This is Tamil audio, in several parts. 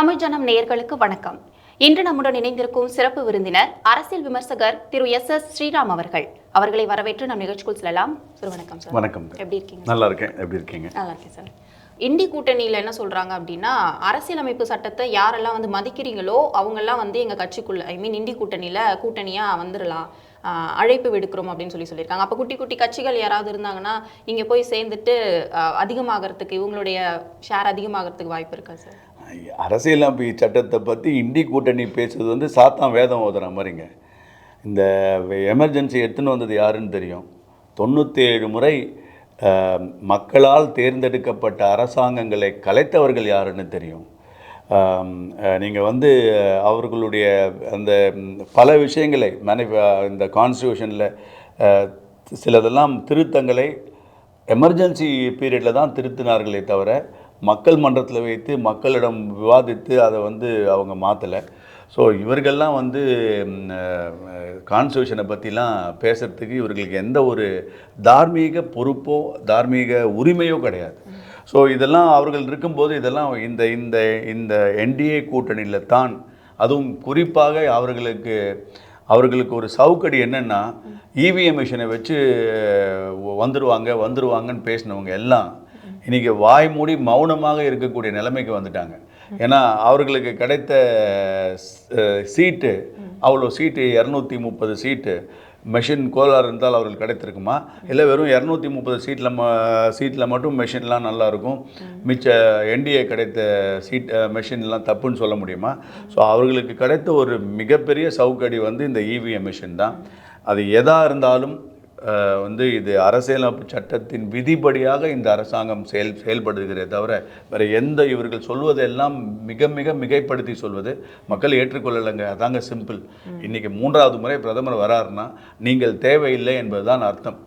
தமிழ் ஜனம் நேயர்களுக்கு வணக்கம். இன்று நம்முடன் இணைந்திருக்கும் சிறப்பு விருந்தினர் அரசியல் விமர்சகர் திரு எஸ் எஸ் ஸ்ரீராம் அவர்கள். அவர்களை வரவேற்று நம் நிகழ்ச்சிக்குள் செல்லலாம். சார் வணக்கம் சார். வணக்கம். எப்படி இருக்கீங்க? நல்லா இருக்கேன். எப்படி இருக்கீங்க? நல்லா இருக்கேன் சார். இந்தி கூட்டணியில் என்ன சொல்றாங்க அப்படின்னா அரசியலமைப்பு சட்டத்தை யாரெல்லாம் வந்து மதிக்கிறீங்களோ அவங்கெல்லாம் வந்து எங்க கட்சிக்குள்ள ஐ மீன் இந்தி கூட்டணியில கூட்டணியா வந்துடலாம் அழைப்பு விடுக்கிறோம் அப்படின்னு சொல்லி சொல்லியிருக்காங்க. அப்போ குட்டி குட்டி கட்சிகள் யாராவது இருந்தாங்கன்னா இங்க போய் சேர்ந்துட்டு அதிகமாகறதுக்கு இவங்களுடைய ஷேர் அதிகமாகறதுக்கு வாய்ப்பு இருக்கா சார்? அரசியலமைப்பு சட்டத்தை பற்றி இந்தி கூட்டணி பேசுறது வந்து சாத்தான் வேதம் ஓதுற மாதிரிங்க. இந்த எமர்ஜென்சி எடுத்துன்னு வந்தது யாருன்னு தெரியும்? தொண்ணூற்றேழு முறை மக்களால் தேர்ந்தெடுக்கப்பட்ட அரசாங்கங்களை கலைத்தவர்கள் யாருன்னு தெரியும்? நீங்கள் வந்து அவர்களுடைய அந்த பல விஷயங்களை மேனிஃப இந்த கான்ஸ்டியூஷனில் சிலதெல்லாம் திருத்தங்களை எமர்ஜென்சி பீரியடில் தான் திருத்தினார்களே தவிர மக்கள் மன்றத்தில் வைத்து மக்களிடம் விவாதித்து அதை வந்து அவங்க மாற்றலை ஸோ இவர்கள்லாம் வந்து கான்ஸ்டியூஷனை பற்றிலாம் பேசுகிறதுக்கு இவர்களுக்கு எந்த ஒரு தார்மீக பொறுப்போ தார்மீக உரிமையோ கிடையாது. ஸோ இதெல்லாம் அவர்கள் இருக்கும்போது இதெல்லாம் இந்த இந்த இந்த என்டிஏ கூட்டணியில் தான் அதுவும் குறிப்பாக அவர்களுக்கு அவர்களுக்கு ஒரு சவுக்கடி என்னென்னா இவிஎம் மிஷினை வச்சு வந்துடுவாங்க வந்துடுவாங்கன்னு பேசினவங்க எல்லாம் இன்றைக்கி வாய் மூடி மௌனமாக இருக்கக்கூடிய நிலைமைக்கு வந்துட்டாங்க. ஏன்னா அவர்களுக்கு கிடைத்த சீட்டு அவ்வளோ சீட்டு இரநூத்தி முப்பது சீட்டு மெஷின் கோளாறு இருந்தால் அவர்கள் கிடைத்திருக்குமா? இல்லை வெறும் இரநூத்தி முப்பது சீட்டில் ம சீட்டில் மட்டும் மெஷின்லாம் நல்லாயிருக்கும்? மிச்ச என்டிஏ கிடைத்த சீட் மெஷின்லாம் தப்புன்னு சொல்ல முடியுமா? ஸோ அவர்களுக்கு கிடைத்த ஒரு மிகப்பெரிய சவுக்கடி வந்து இந்த இவிஎம் மெஷின் தான். அது எதாக இருந்தாலும் வந்து இது அரசியலமைப்பு சட்டத்தின் விதிப்படியாக இந்த அரசாங்கம் செயல் செயல்படுகிறதே தவிர வேறு எந்த இவர்கள் சொல்வதெல்லாம் மிக மிக மிகைப்படுத்தி சொல்வது மக்கள் ஏற்றுக்கொள்ளலைங்க. அதாங்க சிம்பிள். இன்னைக்கு மூன்றாவது முறை பிரதமர் வராருன்னா நீங்கள் தேவையில்லை என்பதுதான் அர்த்தம்.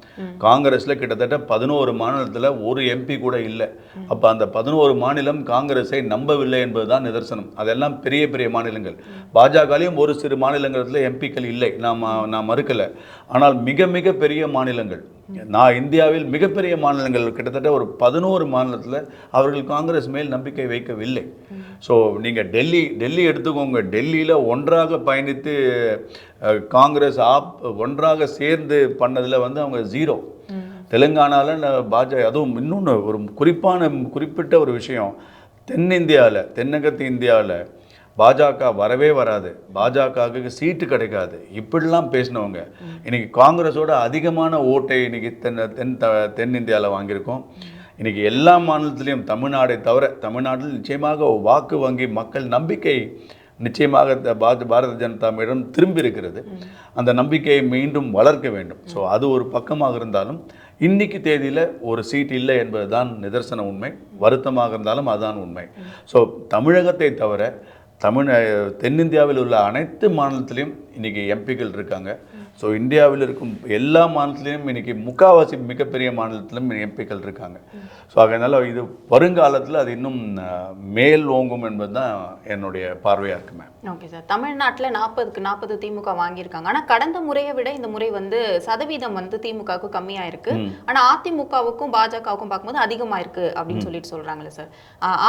காங்கிரஸில் கிட்டத்தட்ட பதினோரு மாநிலத்தில் ஒரு எம்பி கூட இல்லை. அப்போ அந்த பதினோரு மாநிலம் காங்கிரஸை நம்பவில்லை என்பதுதான் நிதர்சனம். அதெல்லாம் பெரிய பெரிய மாநிலங்கள். பாஜகலையும் ஒரு சிறு மாநிலங்களில் எம்பிக்கள் இல்லை. நாம் நான் மறுக்கலை. ஆனால் மிக மிக பெரிய மாநிலங்கள். நான் இந்தியாவில் மிகப்பெரிய மாநிலங்கள் கிட்டத்தட்ட ஒரு பதினோரு மாநிலத்தில் அவர்கள் காங்கிரஸ் மேல் நம்பிக்கை வைக்கவில்லை. ஸோ நீங்கள் டெல்லி டெல்லி எடுத்துக்கோங்க. டெல்லியில் ஒன்றாக பயணித்து காங்கிரஸ் ஆப் ஒன்றாக சேர்ந்து பண்ணதில் வந்து அவங்க ஜீரோ தெலுங்கானாவில் பாஜக அதுவும் இன்னொன்று ஒரு குறிப்பான குறிப்பிட்ட ஒரு விஷயம். தென்னிந்தியாவில் தென்னகத்து இந்தியாவில் பாஜக வரவே வராது. பாஜகவுக்கு சீட்டு கிடைக்காது. இப்படிலாம் பேசினவங்க. இன்றைக்கி காங்கிரஸோட அதிகமான ஓட்டை இன்றைக்கி தென் தென் த- தென்னிந்தியாவில் வாங்கியிருக்கோம். இன்றைக்கி எல்லா மாநிலத்திலையும் தமிழ்நாடை தவிர தமிழ்நாட்டில் நிச்சயமாக வாக்கு வங்கி மக்கள் நம்பிக்கை நிச்சயமாக த- பாரத பாரத ஜனதாவிடம் திரும்பி இருக்கிறது அந்த நம்பிக்கையை மீண்டும் வளர்க்க வேண்டும். ஸோ அது ஒரு பக்கமாக இருந்தாலும் இன்னைக்கு தேதியில் ஒரு சீட் இல்லை என்பதுதான் நிதர்சன உண்மை. வருத்தமாக இருந்தாலும் அதுதான் உண்மை. ஸோ தமிழகத்தை தவிர தமிழ் தென்னிந்தியாவில் உள்ள அனைத்து மாநிலத்திலையும் இன்னைக்கு எம்பிக்கள் இருக்காங்க. ஸோ இந்தியாவில் இருக்கும் எல்லா மாநிலத்திலையும் இன்னைக்கு முக்காவாசி மிகப்பெரிய மாநிலத்திலும் எம்பிக்கள் இருக்காங்க. ஸோ அதனால் இது வருங்காலத்தில் அது இன்னும் மேல் ஓங்கும் என்பது தான் என்னுடைய பார்வையாக இருக்குமே ஓகே சார் தமிழ்நாட்டில் நாற்பதுக்கு நாற்பது திமுக வாங்கியிருக்காங்க. ஆனால் கடந்த முறையை விட இந்த முறை வந்து சதவீதம் வந்து திமுகவுக்கு கம்மியாக இருக்கு ஆனால் அதிமுகவுக்கும் பாஜகவுக்கும் பார்க்கும்போது அதிகமாக இருக்கு அப்படின்னு சொல்லிட்டு சொல்றாங்களே சார்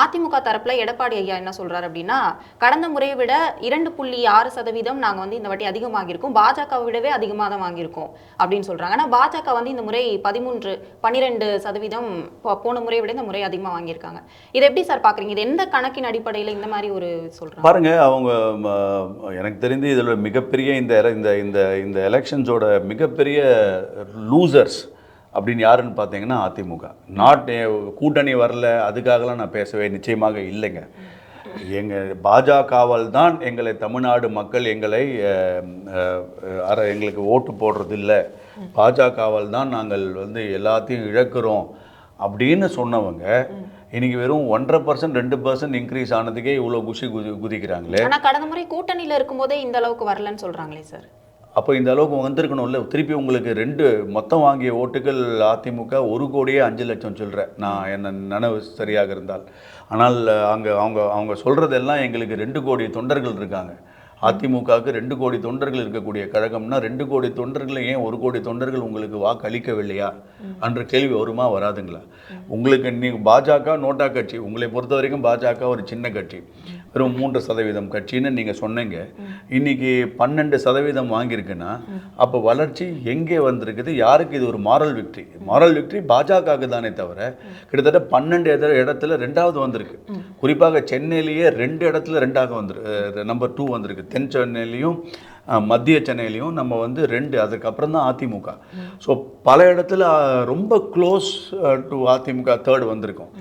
அதிமுக தரப்புல எடப்பாடி ஐயா என்ன சொல்றாரு அப்படின்னா கடந்த முறையை விட இரண்டு புள்ளி ஆறு சதவீதம் நாங்கள் வந்து இந்த வாட்டி அதிகமாகியிருக்கோம். பாஜகவை விடவே அதிகமாக தான் வாங்கியிருக்கோம் அப்படின்னு சொல்கிறாங்க ஆனால் பாஜக வந்து இந்த முறை பதிமூன்று பன்னிரெண்டு சதவீதம் போன முறையை விட இந்த முறை அதிகமாக வாங்கியிருக்காங்க. இதை எப்படி சார் பார்க்குறீங்க இது எந்த கணக்கின் அடிப்படையில் இந்த மாதிரி ஒரு சொல்கிறாங்க பாருங்க அவங்க எனக்கு தெரிந்து இதில் மிகப்பெரிய இந்த இந்த இந்த இந்த எலெக்ஷன்ஸோட மிகப்பெரிய லூசர்ஸ் அப்படின்னு யாருன்னு பார்த்தீங்கன்னா அதிமுக. நாட் கூட்டணி வரல அதுக்காகலாம் நான் பேசவே நிச்சயமாக இல்லைங்க. எங்கள் பாஜகவால் தான் எங்களை தமிழ்நாடு மக்கள் எங்களை எங்களுக்கு ஓட்டு போடுறதில்லை. பாஜகவால் தான் நாங்கள் வந்து எல்லாத்தையும் இழக்கிறோம் அப்படின்னு சொன்னவங்க இன்னைக்கு வெறும் ஒன்றரை பர்சன்ட் ரெண்டு பர்சன்ட் இன்க்ரீஸ் ஆனதுக்கே இவ்வளோ குஷி குதி குதிக்கிறாங்களே. ஆனால் கடந்த முறை கூட்டணியில் இருக்கும்போதே இந்த அளவுக்கு வரலன்னு சொல்கிறாங்களே சார். அப்போ இந்த அளவுக்கு வந்திருக்கணும்ல திருப்பி உங்களுக்கு ரெண்டு மொத்தம் வாங்கிய ஓட்டுகள் அதிமுக ஒரு கோடியே அஞ்சு லட்சம் சொல்கிறேன் நான் என்ன நினைவு சரியாக இருந்தால். ஆனால் அங்கே அவங்க அவங்க சொல்கிறதெல்லாம் எங்களுக்கு ரெண்டு கோடி தொண்டர்கள் இருக்காங்க. அதிமுகவுக்கு ரெண்டு கோடி தொண்டர்கள் இருக்கக்கூடிய கழகம்னா ரெண்டு கோடி தொண்டர்கள் ஏன் ஒரு கோடி தொண்டர்கள் உங்களுக்கு வாக்களிக்கவில்லையா? என்ற கேள்வி வருமா வராதுங்களா? உங்களுக்கு நீ பாஜக நோட்டா கட்சி உங்களை பொறுத்த வரைக்கும் பாஜக ஒரு சின்ன கட்சி. வெறும் மூன்று சதவீதம் கட்சின்னு நீங்கள் சொன்னீங்க. இன்னைக்கு பன்னெண்டு சதவீதம் வாங்கியிருக்குன்னா அப்போ வளர்ச்சி எங்கே வந்திருக்குது? யாருக்கு இது ஒரு மாரல் விக்ட்ரி மாரல் விக்ட்ரி பாஜகவுக்கு தானே தவிர கிட்டத்தட்ட பன்னெண்டு இடத்துல ரெண்டாவது வந்திருக்கு. குறிப்பாக சென்னையிலேயே ரெண்டு இடத்துல ரெண்டாக வந்துரு நம்பர் டூ வந்திருக்கு. தென் சென்னையிலையும் மத்திய சென்னையிலையும் நம்ம வந்து ரெண்டு அதுக்கப்புறம் தான் அதிமுக. ஸோ பல இடத்துல ரொம்ப க்ளோஸ் டு அதிமுக தேர்ட் வந்திருக்கும்.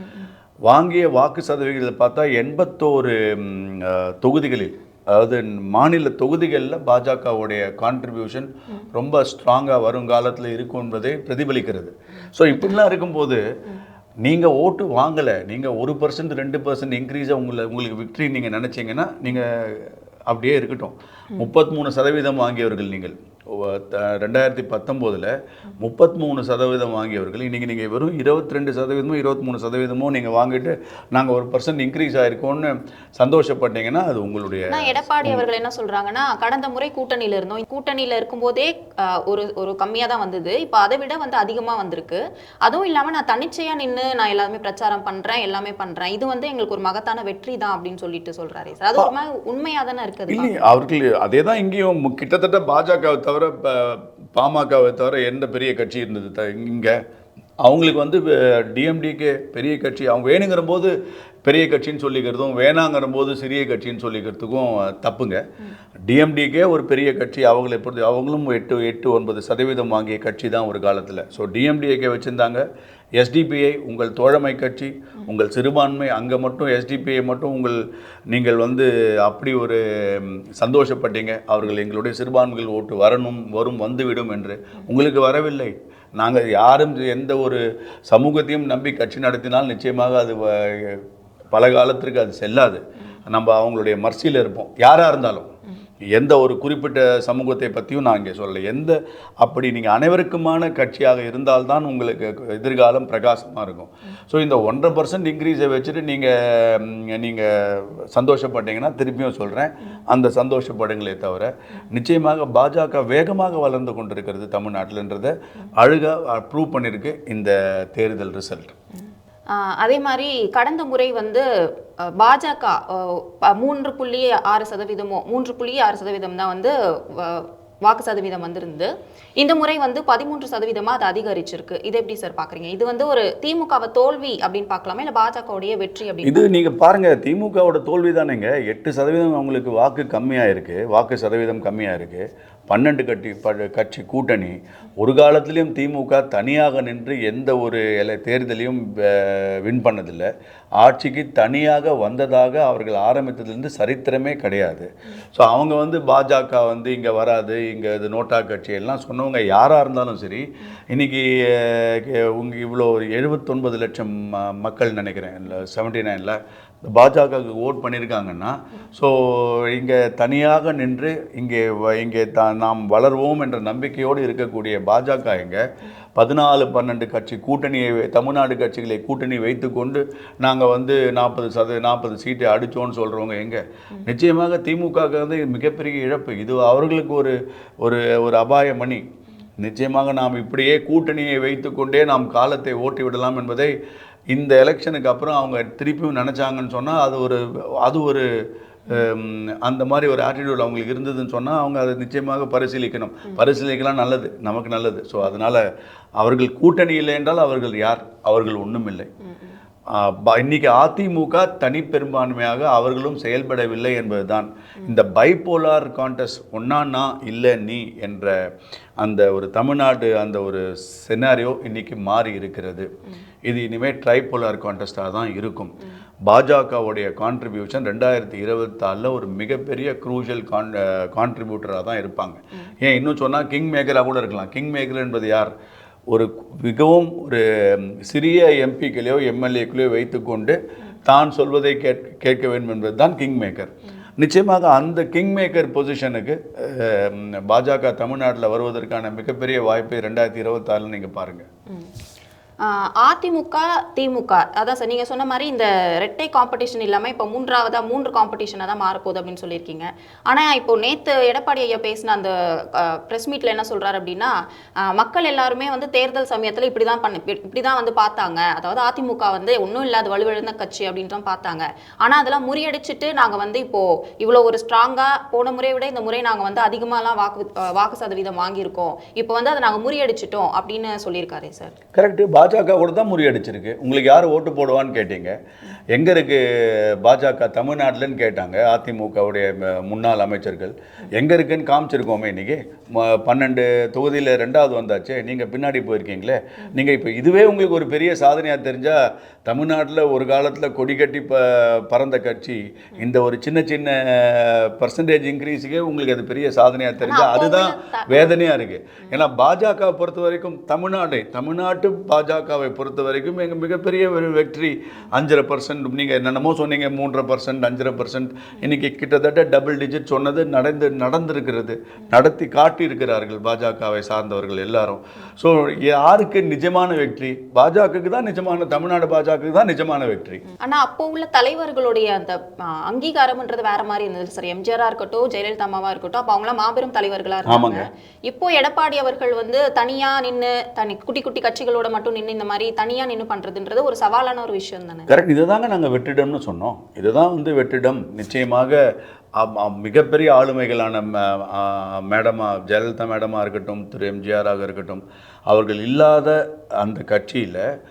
வாங்கிய வாக்கு சதவிகிதத்தில் பார்த்தா எண்பத்தோரு தொகுதிகளில் அதாவது மாநில தொகுதிகளில் பாஜகவுடைய கான்ட்ரிபியூஷன் ரொம்ப ஸ்ட்ராங்காக வருங்காலத்தில் இருக்கும் என்பதை பிரதிபலிக்கிறது. ஸோ இப்படிலாம் இருக்கும்போது நீங்கள் ஓட்டு வாங்கலை நீங்கள் ஒரு பர்சன்ட் ரெண்டு பர்சன்ட் இன்க்ரீஸாக உங்களை உங்களுக்கு விக்ட்ரி நீங்கள் நினச்சிங்கன்னா நீங்கள் அப்படியே இருக்கட்டும். முப்பத்தி மூணு சதவீதம் வாங்கியவர்கள் நீங்கள். ரெண்டாயிரத்தி பத்தொம்போதில் முப்பத்தி மூணு சதவீதம் வாங்கியவர்கள். இன்றைக்கி நீங்கள் வெறும் இருபத்தி ரெண்டு சதவீதமோ இருபத்தி மூணு சதவீதமோ நீங்கள் வாங்கிட்டு நாங்கள் ஒரு பர்சன்ட் இன்க்ரீஸ் ஆயிருக்கோம்னு சந்தோஷப்பட்டீங்கன்னா அது உங்களுடைய எடப்பாடி அவர்கள் என்ன சொல்றாங்கன்னா கடந்த முறை கூட்டணியில இருந்தோம். கூட்டணியில இருக்கும்போதே ஒரு ஒரு கம்மியா தான் வந்தது. இப்போ அதை விட வந்து அதிகமா வந்திருக்கு. அதுவும் இல்லாம நான் தன்னிச்சையா நின்னு நான் எல்லாமே பிரச்சாரம் பண்றேன் எல்லாமே பண்றேன். இது வந்து எங்களுக்கு ஒரு மகத்தான வெற்றி தான் அப்படின்னு சொல்லிட்டு சொல்றாரு சார். அது ஒரு மாதிரி உண்மையா தானே இருக்குது அவர்கள் அதே தான் இங்கேயும் கிட்டத்தட்ட பாஜகவை தவிர ப- பாமகவை தவிர எந்த பெரிய கட்சி இருந்தது த இங்கே? அவங்களுக்கு வந்து டிஎம்டிக்கு பெரிய கட்சி. அவங்க வேணுங்கிற போது பெரிய கட்சின்னு சொல்லிக்கிறதும் வேணாங்கிற போது சிறிய கட்சின்னு சொல்லிக்கிறதுக்கும் தப்புங்க. டிஎம்டிக்கே ஒரு பெரிய கட்சி. அவங்களை பொறுத்து அவங்களும் எட்டு எட்டு ஒன்பது சதவீதம் வாங்கிய கட்சி தான் ஒரு காலத்தில். ஸோ டிஎம்டிஏக்கே வச்சுருந்தாங்க. எஸ்டிபிஐ உங்கள் தோழமை கட்சி. உங்கள் சிறுபான்மை அங்கே மட்டும் எஸ்டிபிஐ மட்டும் உங்கள் நீங்கள் வந்து அப்படி ஒரு சந்தோஷப்பட்டீங்க. அவர்கள் எங்களுடைய சிறுபான்மைகள் ஓட்டு வரணும் வரும் வந்துவிடும் என்று. உங்களுக்கு வரவில்லை. நாங்கள் யாரும் எந்த ஒரு சமூகத்தையும் நம்பி கட்சி நடத்தினால் நிச்சயமாக அது வ- பல காலத்திற்கு அது செல்லாது. நம்ம அவங்களுடைய மர்சியில் இருப்போம். யாராக இருந்தாலும். எந்த ஒரு குறிப்பிட்ட சமூகத்தை பற்றியும் நான் இங்கே சொல்லலை. எந்த அப்படி நீங்கள் அனைவருக்குமான கட்சியாக இருந்தால்தான் உங்களுக்கு எதிர்காலம் பிரகாசமாக இருக்கும். ஸோ இந்த ஒன்றரை பர்சன்ட் இன்க்ரீஸை வச்சுட்டு நீங்கள் நீங்கள் சந்தோஷப்பட்டீங்கன்னா திருப்பியும் சொல்கிறேன் அந்த சந்தோஷப்படுங்களே தவிர நிச்சயமாக பாஜக வேகமாக வளர்ந்து கொண்டிருக்கிறது தமிழ்நாட்டில்ன்றதை அழுக ப்ரூவ் பண்ணியிருக்கு இந்த தேர்தல் ரிசல்ட் அதே மாதிரி கடந்த முறை வந்து பாஜக மூன்று புள்ளி ஆறு சதவீதமோ மூன்று புள்ளி ஆறு சதவீதம் தான் வந்து வாக்கு சதவீதம் வந்திருந்து இந்த முறை வந்து பதிமூன்று சதவீதமா அது அதிகரிச்சிருக்கு. இது எப்படி சார் பாக்குறீங்க? இது வந்து ஒரு திமுகவை தோல்வி அப்படின்னு பார்க்கலாமா இல்ல பாஜகவுடைய வெற்றி அப்படின்னு இது நீங்கள் பாருங்கள் திமுகவோட தோல்வி தானேங்க எட்டு சதவீதம் அவங்களுக்கு வாக்கு கம்மியாக இருக்குது வாக்கு சதவீதம் கம்மியாக இருக்குது பன்னெண்டு கட்சி ப- கட்சி கூட்டணி. ஒரு காலத்திலையும் திமுக தனியாக நின்று எந்த ஒரு எல தேர்தலையும் வின் பண்ணதில்லை. ஆட்சிக்கு தனியாக வந்ததாக அவர்கள் ஆரம்பித்ததுலேருந்து சரித்திரமே கிடையாது. ஸோ அவங்க வந்து பாஜக வந்து இங்கே வராது இங்கே இது நோட்டா கட்சி எல்லாம் சொன்னவங்க யாராக இருந்தாலும் சரி இன்றைக்கி உங்கள் இவ்வளோ இவ்வளோ எழுபத்தொன்பது லட்சம் ம- மக்கள் நினைக்கிறேன் இல்லை செவன்ட்டி நைனில் பாஜகவுக்கு ஓட் பண்ணியிருக்காங்கன்னா ஸோ இங்கே தனியாக நின்று இங்கே வ- இங்கே தா நாம் வளர்வோம் என்ற நம்பிக்கையோடு இருக்கக்கூடிய பாஜக இங்கே பதினாலு பன்னெண்டு கட்சி கூட்டணியை தமிழ்நாடு கட்சிகளை கூட்டணி வைத்துக்கொண்டு நாங்கள் வந்து நாற்பது சத நாற்பது சீட்டை அடித்தோன்னு சொல்கிறவங்க எங்கே நிச்சயமாக திமுகவுக்கு வந்து மிகப்பெரிய இழப்பு. இது அவர்களுக்கு ஒரு ஒரு ஒரு அபாய மணி. நிச்சயமாக நாம் இப்படியே கூட்டணியை வைத்துக்கொண்டே நாம் காலத்தை ஓட்டி விடலாம் என்பதை இந்த எலெக்ஷனுக்கு அப்புறம் அவங்க திருப்பியும் நினச்சாங்கன்னு சொன்னால் அது ஒரு அது ஒரு அந்த மாதிரி ஒரு ஆட்டிடியூட் அவங்களுக்கு இருந்ததுன்னு சொன்னால் அவங்க அதை நிச்சயமாக பரிசீலிக்கணும். பரிசீலிக்கலாம் நல்லது நமக்கு நல்லது. ஸோ அதனால் அவர்கள் கூட்டணி இல்லை என்றால் அவர்கள் யார்? அவர்கள் ஒன்றும் இல்லை இன்னைக்கு அதிமுக தனிப்பெரும்பான்மையாக அவர்களும் செயல்படவில்லை என்பதுதான். இந்த பைபோலார் கான்டெஸ்ட் ஒன்னா நான் இல்லை நீ என்ற அந்த ஒரு தமிழ்நாடு அந்த ஒரு செனாரியோ இன்னைக்கு மாறி இருக்கிறது. இது இனிமேல் ட்ரைபோலார் கான்டெஸ்டாக தான் இருக்கும். பாஜகவுடைய கான்ட்ரிபியூஷன் ரெண்டாயிரத்தி இருபத்தாறில் ஒரு மிகப்பெரிய க்ரூஷியல் கான் கான்ட்ரிபியூட்டராக தான் இருப்பாங்க. ஏன் இன்னும் சொன்னால் கிங் மேக்கராக கூட இருக்கலாம். கிங் மேக்கர் என்பது யார்? ஒரு மிகவும் ஒரு சிறிய எம்பிக்களையோ எம்எல்ஏக்களையோ வைத்துக்கொண்டு தான் சொல்வதை கேட் கேட்க வேண்டும் என்பது தான் கிங் மேக்கர் நிச்சயமாக அந்த கிங் மேக்கர் பொசிஷனுக்கு பாஜக தமிழ்நாட்டில் வருவதற்கான மிகப்பெரிய வாய்ப்பை ரெண்டாயிரத்தி இருபத்தாறில் நீங்கள் பாருங்கள் அதிமுக திமுக. அதான் சார் நீங்க சொன்ன மாதிரி இந்த ரெட்டை காம்படிஷன் இல்லாமல் இப்போ மூன்றாவதா மூன்று காம்படிஷனாக தான் மாறப்போகுது அப்படின்னு சொல்லியிருக்கீங்க. ஆனா இப்போ நேத்து எடப்பாடி ஐயா பேசின அந்த ப்ரெஸ் மீட்ல என்ன சொல்றாரு அப்படின்னா மக்கள் எல்லாருமே வந்து தேர்தல் சமயத்தில் இப்படி தான் பண்ண இப்படி தான் வந்து பார்த்தாங்க. அதாவது அதிமுக வந்து ஒன்றும் இல்லாத வலுவிழந்த கட்சி அப்படின்னு தான் பார்த்தாங்க. ஆனா அதெல்லாம் முறியடிச்சிட்டு நாங்க வந்து இப்போ இவ்வளோ ஒரு ஸ்ட்ராங்காக போன முறையை விட இந்த முறை நாங்கள் வந்து அதிகமாலாம் வாக்கு வாக்கு சதவீதம் வாங்கியிருக்கோம். இப்போ வந்து அதை நாங்கள் முறியடிச்சிட்டோம் அப்படின்னு சொல்லியிருக்காரு சார். கரெக்டு பாஜக கூட தான் முறியடிச்சிருக்கு. உங்களுக்கு யார் ஓட்டு போடுவான்னு கேட்டீங்க. எங்கே இருக்கு பாஜக? தமிழ்நாட்டிலன்னு கேட்டாங்க அதிமுகவுடைய முன்னாள் அமைச்சர்கள். எங்கே இருக்குன்னு காமிச்சிருக்கோமே இன்னைக்கு. ம- பன்னெண்டு தொகுதியில் ரெண்டாவது வந்தாச்சே. நீங்கள் பின்னாடி போயிருக்கீங்களே. நீங்கள் இப்போ இதுவே உங்களுக்கு ஒரு பெரிய சாதனையாக தெரிஞ்சால் தமிழ்நாட்டில் ஒரு காலத்தில் கொடி கட்டி ப பறந்த கட்சி இந்த ஒரு சின்ன சின்ன பர்சன்டேஜ் இன்க்ரீஸுக்கே உங்களுக்கு அது பெரிய சாதனையாக தெரிஞ்சால் அதுதான் வேதனையாக இருக்குது ஏன்னா பாஜக பொறுத்த வரைக்கும் தமிழ்நாடு தமிழ்நாட்டு பாஜகவை பொறுத்த வரைக்கும் எங்கள் மிகப்பெரிய ஒரு வெற்றி அஞ்சரை பர்சன்ட் நீங்கள் என்னென்னமோ சொன்னீங்க மூன்றரை பர்சன்ட் அஞ்சரை பர்சன்ட். இன்னைக்கு கிட்டத்தட்ட டபுள் டிஜிட் சொன்னது நடந்து நடந்திருக்கிறது. நடத்தி காட்டியிருக்கிறார்கள் பாஜகவை சார்ந்தவர்கள் எல்லாரும். ஸோ யாருக்கு நிஜமான வெற்றி? பாஜகவுக்கு தான் நிஜமான தமிழ்நாடு பாஜகவுக்கு தான் நிஜமான வெற்றி. ஆனா அப்போ உள்ள தலைவர்களுடைய அந்த அங்கீகாரம்ன்றது வேற மாதிரி இருந்தது. சார் எம்ஜிஆரா இருக்கட்டும் ஜெயலலிதா அம்மாவா இருக்கட்டும் அப்போ அவங்களாம் மாபெரும் தலைவர்களா. இருந்தாங்க. இப்போ எடப்பாடி அவர்கள் வந்து தனியா நின்னு தனி குட்டி குட்டி கட்சிகளோட மட்டும் நின்னு இந்த மாதிரி தனியா நின்னு பண்றதுன்றது ஒரு சவாலான ஒரு விஷயம் தானே? கரெக்ட் இதை தாங்க நாங்கள் வெற்றிடம்னு சொன்னோம். இதுதான் வந்து வெற்றிடம். நிச்சயமாக அம்- மிகப்பெரிய ஆளுமைகளான மேடமாக ஜெயலலிதா மேடமாக இருக்கட்டும் திரு எம்ஜிஆராக இருக்கட்டும் அவர்கள் இல்லாத அந்த கட்சியில்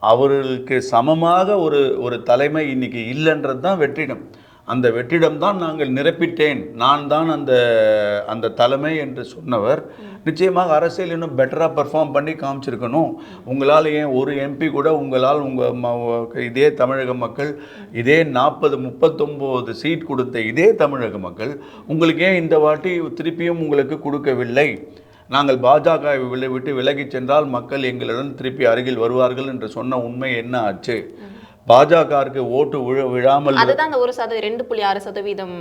அவர்களுக்கு சமமாக ஒரு ஒரு தலைமை இன்னைக்கு இல்லைன்றது தான் வெற்றிடம். அந்த வெற்றிடம் தான் நாங்கள் நிரப்பிட்டேன். நான் தான் அந்த அந்த தலைமை என்று சொன்னவர். நிச்சயமாக அரசியல் இன்னும் பெட்டராக பெர்ஃபார்ம் பண்ணி காமிச்சிருக்கணும். உங்களால் ஏன் ஒரு எம்பி கூட உங்களால் உங்கள் இதே தமிழக மக்கள் இதே நாற்பது முப்பத்தொம்போது சீட் கொடுத்த இதே தமிழக மக்கள் உங்களுக்கு ஏன் இந்த வாட்டி திருப்பியும் உங்களுக்கு கொடுக்கவில்லை? நாங்கள் பாஜக விட்டு விலகிச் சென்றால் மக்கள் எங்களுடன் திருப்பி அருகில் வருவார்கள் என்று சொன்ன உண்மை என்ன ஆச்சு? பாஜகவுக்கு ஓட்டு விழ விழாமல் அதுதான் அந்த ஒரு சதவீதம் ரெண்டு புள்ளி ஆறு சதவீதம்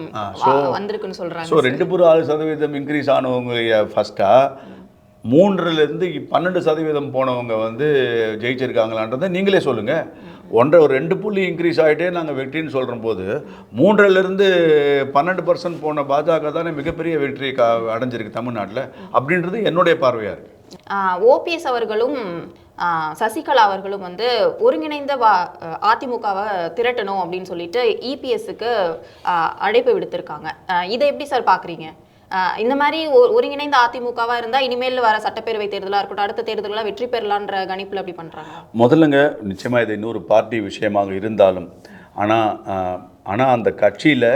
வந்திருக்குன்னு சொல்றாங்க ஸோ ரெண்டு புறம் ஆறு சதவீதம் இன்க்ரீஸ் ஆனவங்க ஃபஸ்ட்டாக மூன்றுலேருந்து பன்னெண்டு சதவீதம் போனவங்க வந்து ஜெயிச்சிருக்காங்களான்றதை நீங்களே சொல்லுங்கள் ஒன்றரை ஒரு ரெண்டு புள்ளி இன்க்ரீஸ் ஆகிட்டே நாங்கள் வெற்றின்னு சொல்கிற போது மூன்றிலிருந்து பன்னெண்டு பர்சன்ட் போன பாஜக தானே மிகப்பெரிய வெற்றி கா அடைஞ்சிருக்கு தமிழ்நாட்டில். அப்படின்றது என்னுடைய பார்வையாக இருக்குது ஓபிஎஸ் அவர்களும் சசிகலா அவர்களும் வந்து ஒருங்கிணைந்த வா அதிமுகவை திரட்டணும் அப்படின்னு சொல்லிட்டு இபிஎஸ்க்கு அழைப்பு விடுத்திருக்காங்க. இதை எப்படி சார் பார்க்குறீங்க இந்த மாதிரி ஒரு ஒருங்கிணைந்த அதிமுகவா இருந்தா இனிமேல் வர சட்டப்பேரவை தேர்தலா இருக்கட்டும் அடுத்த தேர்தலாம் வெற்றி பெறலான்ற கணிப்பில் அப்படி பண்றாங்க. முதல்லங்க நிச்சயமாக இது இன்னொரு பார்ட்டி விஷயமாக இருந்தாலும் ஆனால் ஆனால் அந்த கட்சியில்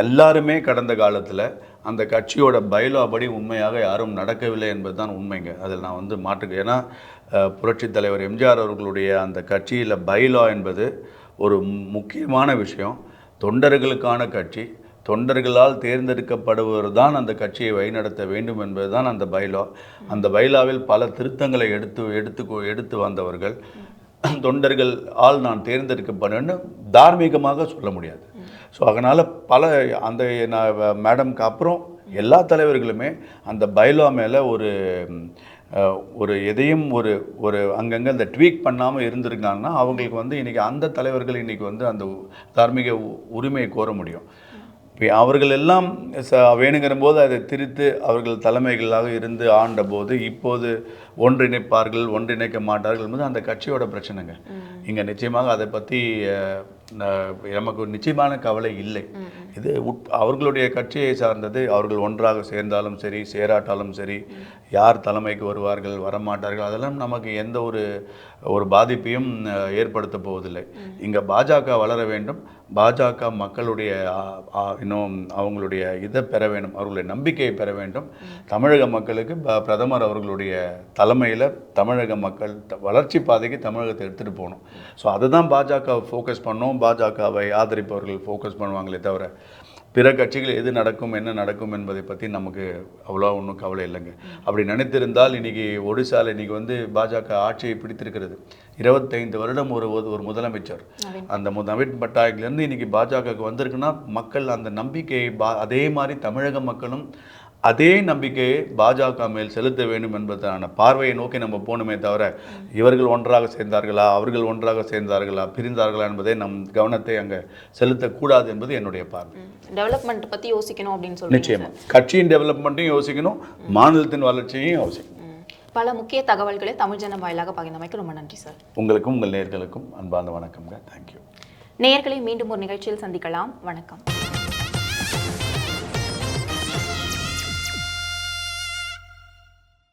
எல்லாருமே கடந்த காலத்தில் அந்த கட்சியோட பைலா படி உண்மையாக யாரும் நடக்கவில்லை என்பது தான் உண்மைங்க. அதில் நான் வந்து மாற்றுக்கு ஏன்னா புரட்சித் தலைவர் எம்ஜிஆர் அவர்களுடைய அந்த கட்சியில் பைலா என்பது ஒரு முக்கியமான விஷயம். தொண்டர்களுக்கான கட்சி தொண்டர்களால் தேர்ந்தெடுக்கப்படுவர் தான் அந்த கட்சியை வழிநடத்த வேண்டும் என்பது தான் அந்த பைலா அந்த பைலாவில் பல திருத்தங்களை எடுத்து எடுத்து கொ- எடுத்து வந்தவர்கள் தொண்டர்கள் ஆல் நான் தேர்ந்தெடுக்கப்படணும்னு தார்மீகமாக சொல்ல முடியாது. ஸோ அதனால் பல அந்த மேடம்க்கு அப்புறம் எல்லா தலைவர்களுமே அந்த பைலா மேலே ஒரு ஒரு எதையும் ஒரு ஒரு அங்கங்கே அந்த ட்வீக் பண்ணாமல் இருந்திருக்காங்கன்னா அவங்களுக்கு வந்து இன்றைக்கி அந்த தலைவர்கள் இன்றைக்கி வந்து அந்த தார்மீக உரிமையை கோர முடியும். இப்போ அவர்கள் எல்லாம் வேணுங்கிற போது அதை திரித்து அவர்கள் தலைமைகளாக இருந்து ஆண்ட போது இப்போது ஒன்றிணைப்பார்கள் ஒன்றிணைக்க மாட்டார்கள் என்பது அந்த கட்சியோட பிரச்சனைங்க. இங்கே நிச்சயமாக அதை பற்றி நமக்கு நிச்சயமான கவலை இல்லை. இது உட் அவர்களுடைய கட்சியை சார்ந்தது அவர்கள் ஒன்றாக சேர்ந்தாலும் சரி சேராட்டாலும் சரி யார் தலைமைக்கு வருவார்கள் வரமாட்டார்கள் அதெல்லாம் நமக்கு எந்த ஒரு ஒரு பாதிப்பையும் ஏற்படுத்த போவதில்லை. இங்கே பாஜக வளர வேண்டும். பாஜக மக்களுடைய இன்னும் அவங்களுடைய இதை பெற வேண்டும். அவர்களுடைய நம்பிக்கையை பெற வேண்டும். தமிழக மக்களுக்கு ப- பிரதமர் அவர்களுடைய தலைமையில் தமிழக மக்கள் த- வளர்ச்சி பாதைக்கு தமிழகத்தை எடுத்துகிட்டு போகணும். ஸோ அதை தான் பாஜக ஃபோக்கஸ் பண்ணோம். பாஜகவை ஆதரிப்பவர்கள் ஃபோக்கஸ் பண்ணுவாங்களே தவிர பிற கட்சிகள் எது நடக்கும் என்ன நடக்கும் என்பதை பற்றி நமக்கு அவ்வளோ ஒன்றும் கவலை இல்லைங்க. அப்படி நினைத்திருந்தால் இன்னைக்கு ஒடிசால இன்னைக்கு வந்து பாஜக ஆட்சியை பிடித்திருக்கிறது. இருபத்தைந்து வருடம் ஒரு ஒரு- முதலமைச்சர். அந்த நவீன் பட்நாயக்லேருந்து இன்னைக்கு பாஜகவுக்கு வந்திருக்குன்னா மக்கள் அந்த நம்பிக்கையை பா அதே மாதிரி தமிழக மக்களும் அதே நம்பிக்கையை பாஜக மேல் செலுத்த வேண்டும் என்பதற்கான பார்வையை நோக்கி நம்ம போகணுமே தவிர இவர்கள் ஒன்றாக சேர்ந்தார்களா அவர்கள் ஒன்றாக சேர்ந்தார்களா பிரிந்தார்களா என்பதை நம் கவனத்தை அங்கே செலுத்தக்கூடாது என்பது என்னுடைய பார்வை. டெவலப்மெண்ட் பத்தி யோசிக்கணும் அப்படின்னு சொல்றீங்க நிச்சயமா. கட்சியின் டெவலப்மெண்ட்டையும் யோசிக்கணும் மாநிலத்தின் வளர்ச்சியையும் யோசிக்கணும். பல முக்கிய தகவல்களை தமிழ் ஜனம் வாயிலாக பகிர்ந்தமைக்கு ரொம்ப நன்றி சார். உங்களுக்கும் உங்கள் நேர்களுக்கும் அன்பார்ந்த வணக்கம்ங்க. தேங்க்யூ நேயர்களை மீண்டும் ஒரு நிகழ்ச்சியில் சந்திக்கலாம். வணக்கம்.